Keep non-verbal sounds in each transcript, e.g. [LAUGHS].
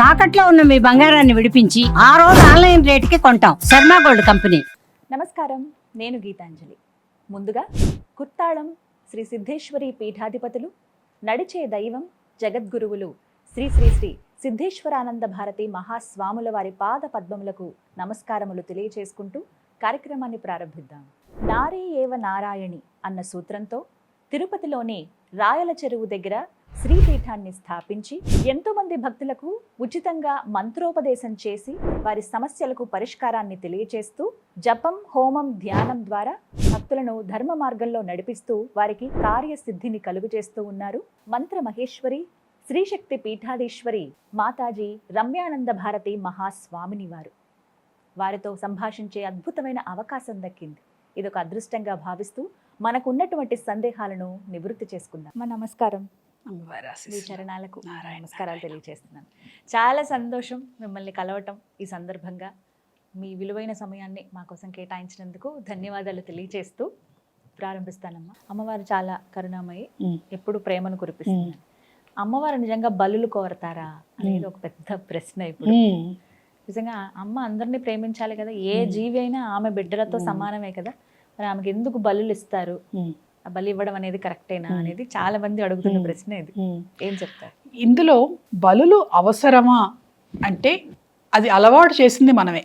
తాకట్లో ఉన్న మీ బంగారాన్ని విడిపించి ఆ రోజు ఆన్లైన్ రేటుకి కొంటాం. Sharma Gold Company. నమస్కారం. నేను గీతాంజలి. ముందుగా కుర్తాళం శ్రీ సిద్ధేశ్వరి పీఠాధిపతులు నడిచే దైవం జగద్గురువులు శ్రీ శ్రీ శ్రీ సిద్ధేశ్వరానంద భారతి మహాస్వాముల వారి పాద పద్మములకు నమస్కారములు తెలియచేసుకుంటూ కార్యక్రమాన్ని ప్రారంభిద్దాం. నారీ ఏవ నారాయణి అన్న సూత్రంతో తిరుపతిలోని రాయల చెరువు దగ్గర శ్రీపీఠాన్ని స్థాపించి ఎంతోమంది భక్తులకు ఉచితంగా మంత్రోపదేశం చేసి వారి సమస్యలకు పరిష్కారాన్ని తెలియచేస్తూ జపం హోమం ధ్యానం ద్వారా భక్తులను ధర్మ మార్గంలో నడిపిస్తూ వారికి కార్యసిద్ధిని కలుగు చేస్తూ ఉన్నారు మంత్ర మహేశ్వరి శ్రీశక్తి పీఠాధీశ్వరి మాతాజీ రమ్యానంద భారతి మహాస్వామిని వారు. వారితో సంభాషించే అద్భుతమైన అవకాశం దక్కింది. ఇదొక అదృష్టంగా భావిస్తూ మనకున్నటువంటి సందేహాలను నివృత్తి చేసుకుందాం. మా నమస్కారం. మీ చరణాలకు నమస్కారాలు. తెలియజేస్తున్నాను. చాలా సంతోషం మిమ్మల్ని కలవటం ఈ సందర్భంగా. మీ విలువైన సమయాన్ని మా కోసం కేటాయించినందుకు ధన్యవాదాలు తెలియజేస్తూ ప్రారంభిస్తానమ్మా. అమ్మవారు చాలా కరుణామయి ఎప్పుడు ప్రేమను కురిపిస్తుంది. అమ్మవారు నిజంగా బలులు కోరతారా అనేది ఒక పెద్ద ప్రశ్న ఇప్పుడు. నిజంగా అమ్మ అందరినీ ప్రేమించాలి కదా ఏ జీవి అయినా ఆమె బిడ్డలతో సమానమే కదా. మరి ఆమెకి ఎందుకు బలులు ఇస్తారు? బలి ఇవ్వడం అనేది కరెక్టేనా అనేది చాలా మంది అడుగుతున్న ప్రశ్న ఇది. ఏం చెప్తారు? ఇందులో బలులు అవసరమా అంటే అది అలవాటు చేసింది మనమే.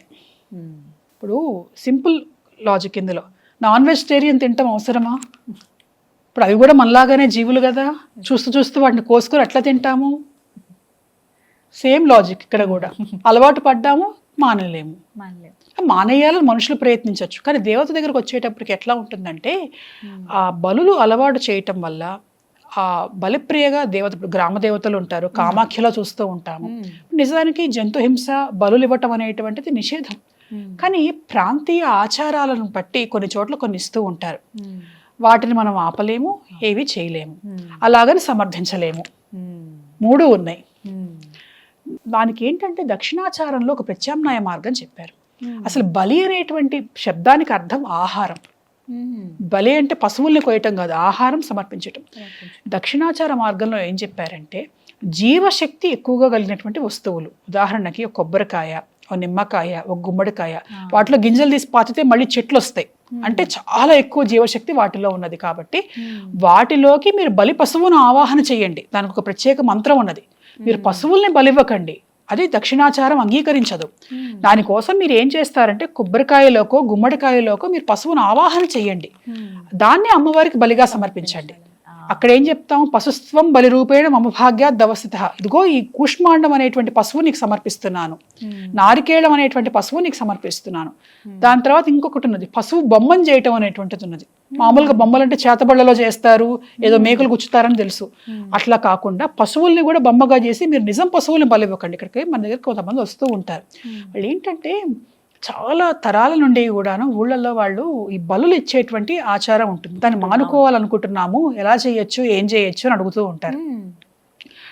ఇప్పుడు సింపుల్ లాజిక్ ఇందులో. నాన్ వెజిటేరియన్ తినటం అవసరమా? ఇప్పుడు అవి కూడా మనలాగానే జీవులు కదా. చూస్తూ చూస్తూ వాటిని కోసుకొని ఎట్లా తింటాము. సేమ్ లాజిక్ ఇక్కడ కూడా. [LAUGHS] అలవాటు పడ్డాము మానలేము. మానలేం మానేయాలని మనుషులు ప్రయత్నించవచ్చు కానీ దేవత దగ్గరకు వచ్చేటప్పటికి ఎట్లా ఉంటుందంటే ఆ బలులు అలవాటు చేయటం వల్ల ఆ బలిప్రియగా దేవత గ్రామ దేవతలు ఉంటారు కామాఖ్యలో చూస్తూ ఉంటాము. నిజానికి జంతు హింస బలులు ఇవ్వటం అనేటువంటిది నిషేధం. కానీ ప్రాంతీయ ఆచారాలను బట్టి కొన్ని చోట్ల కొన్ని ఇస్తూ ఉంటారు. వాటిని మనం ఆపలేము ఏవి చేయలేము. అలాగని సమర్థించలేము. మూడు ఉన్నాయి. దానికి ఏంటంటే దక్షిణాచారంలో ఒక ప్రత్యామ్నాయ మార్గం చెప్పారు. అసలు బలి అనేటువంటి శబ్దానికి అర్థం ఆహారం. బలి అంటే పశువుల్ని కోయటం కాదు ఆహారం సమర్పించటం. దక్షిణాచార మార్గంలో ఏం చెప్పారంటే జీవశక్తి ఎక్కువగా కలిగినటువంటి వస్తువులు. ఉదాహరణకి ఒక కొబ్బరికాయ ఒక నిమ్మకాయ ఒక గుమ్మడికాయ. వాటిలో గింజలు తీసి పాతితే మళ్ళీ చెట్లు వస్తాయి అంటే చాలా ఎక్కువ జీవశక్తి వాటిలో ఉన్నది కాబట్టి వాటిలోకి మీరు బలి పశువును ఆవాహన చేయండి. దానికి ఒక ప్రత్యేక మంత్రం ఉన్నది. మీరు పశువుల్ని బలివ్వకండి. అది దక్షిణాచారం అంగీకరించదు. దానికోసం మీరు ఏం చేస్తారంటే కొబ్బరికాయలోకో గుమ్మడికాయలోకో మీరు పశువును ఆవాహన చేయండి. దాన్ని అమ్మవారికి బలిగా సమర్పించండి. అక్కడ ఏం చెప్తాం? పశుత్వం బలి రూపేణ మమ భాగ్యా దవస్థిత ఇదిగో ఈ కూష్మాండం అనేటువంటి పశువు నీకు సమర్పిస్తున్నాను. నారికేళం అనేటువంటి పశువు నీకు సమర్పిస్తున్నాను. దాని తర్వాత ఇంకొకటి ఉన్నది. పశువు బొమ్మను చేయటం అనేటువంటిది ఉన్నది. మామూలుగా బొమ్మలు అంటే చేతబళ్ళలో చేస్తారు ఏదో మేకలు గుచ్చుతారని తెలుసు. అట్లా కాకుండా పశువుల్ని కూడా బొమ్మగా చేసి మీరు నిజం పశువుల్ని బలివ్వకండి ఇక్కడికి మన దగ్గర కొంతమంది వస్తూ ఉంటారు. వాళ్ళు ఏంటంటే చాలా తరాల నుండి కూడాను ఊళ్ళల్లో వాళ్ళు ఈ బలులు ఇచ్చేటువంటి ఆచారం ఉంటుంది. దాన్ని మానుకోవాలనుకుంటున్నాము ఎలా చేయొచ్చు ఏం చేయొచ్చు అని అడుగుతూ ఉంటారు.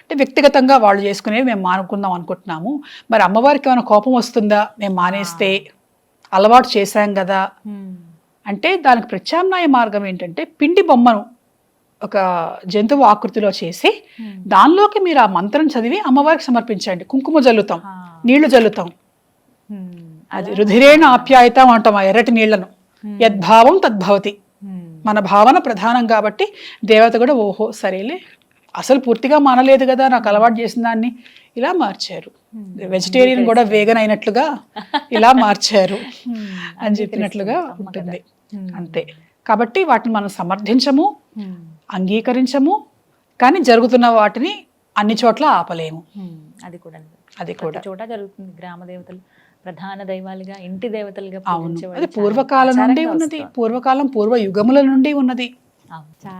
అంటే వ్యక్తిగతంగా వాళ్ళు చేసుకునేవి మేము మానుకుందాం అనుకుంటున్నాము. మరి అమ్మవారికి ఏమైనా కోపం వస్తుందా? మేము మానేస్తే అలవాటు చేశాం కదా. అంటే దానికి ప్రత్యామ్నాయ మార్గం ఏంటంటే పిండి బొమ్మను ఒక జంతువు ఆకృతిలో చేసి దానిలోకి మీరు ఆ మంత్రం చదివి అమ్మవారికి సమర్పించండి. కుంకుమ జల్లుతాం నీళ్ళు జల్లుతాం. అది రుధిరేణ ఆప్యాయత అంటాం ఆ ఎర్రటి నీళ్ళను. యద్భావం తద్భవతి. మన భావన ప్రధానం కాబట్టి దేవత కూడా ఓహో సరేలే అసలు పూర్తిగా మానలేదు కదా నాకు అలవాటు చేసిన దాన్ని. ఇలా మార్చారు. వెజిటేరియన్ కూడా వేగన్ అయినట్లుగా ఇలా మార్చారు అని చెప్పినట్లుగా ఉంటుంది. అంతే. కాబట్టి వాటిని మనం సమర్థించము అంగీకరించము కానీ జరుగుతున్న వాటిని అన్ని చోట్ల ఆపలేము. అది కూడా. అది కూడా. చోట జరుగుతుంది గ్రామ దేవతలు. ప్రధాన దైవాలుగా ఇంటి దేవతలుగా అది పూర్వకాలం నుండి ఉన్నది. పూర్వకాలం పూర్వ యుగముల నుండి ఉన్నది.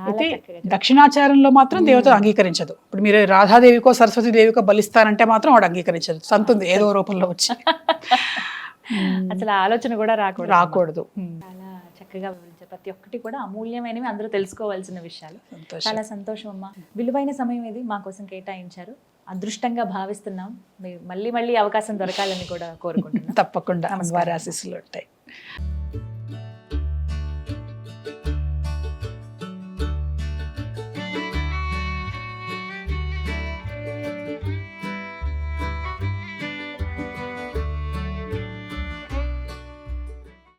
అయితే చక్కగా దక్షిణాచారంలో మాత్రం దేవత అంగీకరించదు. ఇప్పుడు మీరు రాధాదేవికో సరస్వతి దేవికో బలిస్తారంటే మాత్రం వాడు అంగీకరించదు. సంతుంది ఏదో రూపంలో వచ్చి. [LAUGHS] అసలు ఆలోచన కూడా రాకూడదు. రాకూడదు. చాలా చక్కగా వివరించారు. ప్రతి ఒక్కటి కూడా అమూల్యమైనవి అందరూ తెలుసుకోవాల్సిన విషయాలు. చాలా సంతోషం అమ్మా. విలువైన సమయం ఇది మా కోసం కేటాయించారు. అదృష్టంగా భావిస్తున్నాం. మీరు మళ్ళీ మళ్ళీ అవకాశం దొరకాలని కూడా కోరుకుంటున్నాం. తప్పకుండా. ఆశీస్సులు ఉంటాయి.